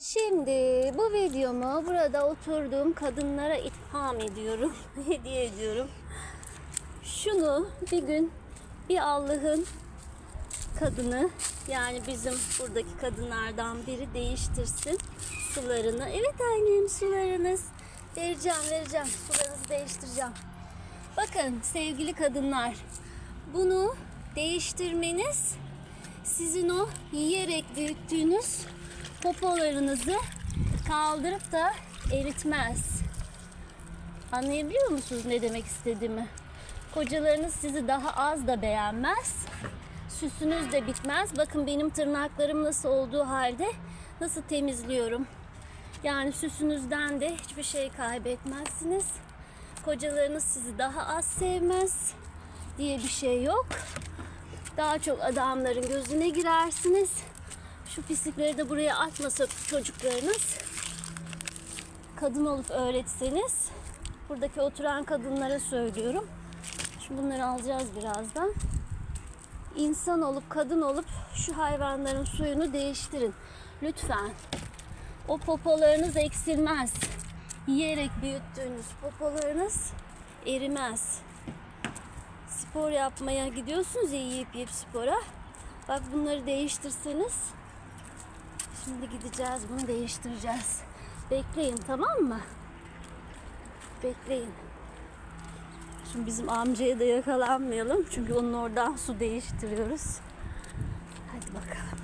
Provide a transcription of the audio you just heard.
Şimdi bu videomu burada oturduğum kadınlara itham ediyorum, hediye ediyorum. Şunu bir gün bir Allah'ın kadını yani bizim buradaki kadınlardan biri değiştirsin sularını. Evet annem sularınız. Vereceğim vereceğim sularınızı değiştireceğim. Bakın sevgili kadınlar bunu değiştirmeniz sizin o yiyerek büyüttüğünüz popolarınızı kaldırıp da eritmez. Anlayabiliyor musunuz ne demek istediğimi? Kocalarınız sizi daha az da beğenmez. Süsünüz de bitmez. Bakın benim tırnaklarım nasıl olduğu halde nasıl temizliyorum. Yani süsünüzden de hiçbir şey kaybetmezsiniz. Kocalarınız sizi daha az sevmez diye bir şey yok. Daha çok adamların gözüne girersiniz. Şu pislikleri de buraya atmasa çocuklarınız. Kadın olup öğretseniz. Buradaki oturan kadınlara söylüyorum. Şimdi bunları alacağız birazdan. İnsan olup kadın olup şu hayvanların suyunu değiştirin. Lütfen. O popolarınız eksilmez. Yiyerek büyüttüğünüz popolarınız erimez. Spor yapmaya gidiyorsunuz ya yiyip yiyip spora. Bak bunları değiştirseniz. Şimdi gideceğiz bunu değiştireceğiz. Bekleyin tamam mı? Bekleyin. Şimdi bizim amcaya da yakalanmayalım. Çünkü onun oradan su değiştiriyoruz. Hadi bakalım.